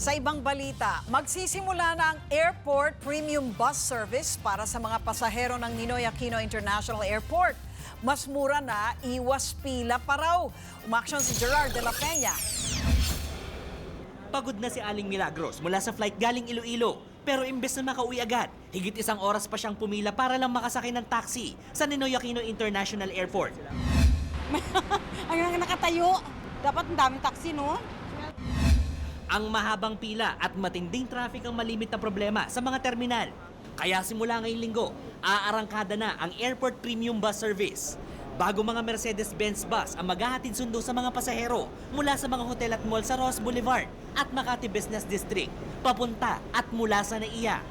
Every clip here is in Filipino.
Sa ibang balita, magsisimula na ang airport premium bus service para sa mga pasahero ng Ninoy Aquino International Airport. Mas mura na, iwas pila pa raw. Umaksyon si Gerard de la Peña. Pagod na si Aling Milagros mula sa flight galing Iloilo. Pero imbes na makauwi agad, higit isang oras pa siyang pumila para lang makasakay ng taxi sa Ninoy Aquino International Airport. Ang nakatayo. Dapat ang daming taxi, no? Ang mahabang pila at matinding traffic ang malimit na problema sa mga terminal. Kaya simula ngayong linggo, aarangkada na ang Airport Premium Bus Service. Bago mga Mercedes-Benz bus ang maghahatid sundo sa mga pasahero mula sa mga hotel at mall sa Ross Boulevard at Makati Business District, papunta at mula sa NAIA.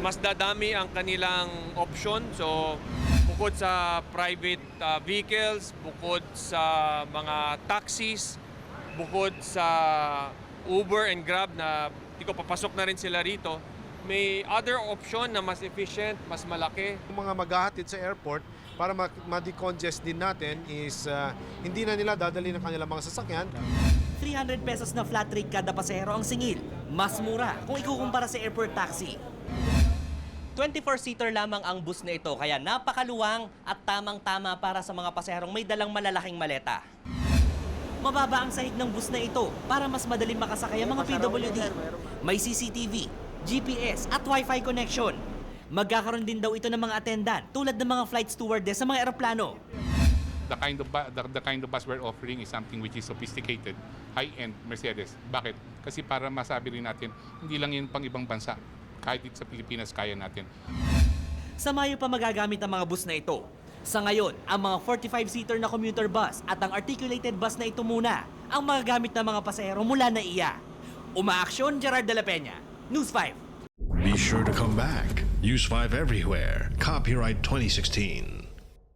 mas dadami ang kanilang option. So, bukod sa private uh, vehicles, bukod sa mga taxis, bukod sa Uber and Grab na di ko papasok na rin sila rito, may other option na mas efficient, mas malaki. Yung mga maghahatid sa airport para ma- ma-decongest din natin is uh, hindi na nila dadali ng kanilang mga sasakyan. 300 pesos na flat rate kada pasahero ang singil. Mas mura kung ikukumpara sa airport taxi. 24-seater lamang ang bus na ito kaya napakaluwang at tamang-tama para sa mga pasaherong may dalang malalaking maleta. Mababa ang sahig ng bus na ito para mas madaling makasakay ang mga PWD. May CCTV, GPS at Wi-Fi connection. Magkakaroon din daw ito ng mga attendant tulad ng mga flight stewardess sa mga eroplano. the kind of the, the kind of bus we're offering is something which is sophisticated, high-end Mercedes. Bakit? Kasi para masabi rin natin, hindi lang yun pang ibang bansa. Kahit dito sa Pilipinas, kaya natin. Sa Mayo pa magagamit ang mga bus na ito. Sa ngayon, ang mga 45-seater na commuter bus at ang articulated bus na ito muna ang magagamit ng mga pasahero mula na iya. Umaaksyon, Gerard de la Peña. News 5. Be sure to come back. Use 5 everywhere. Copyright 2016.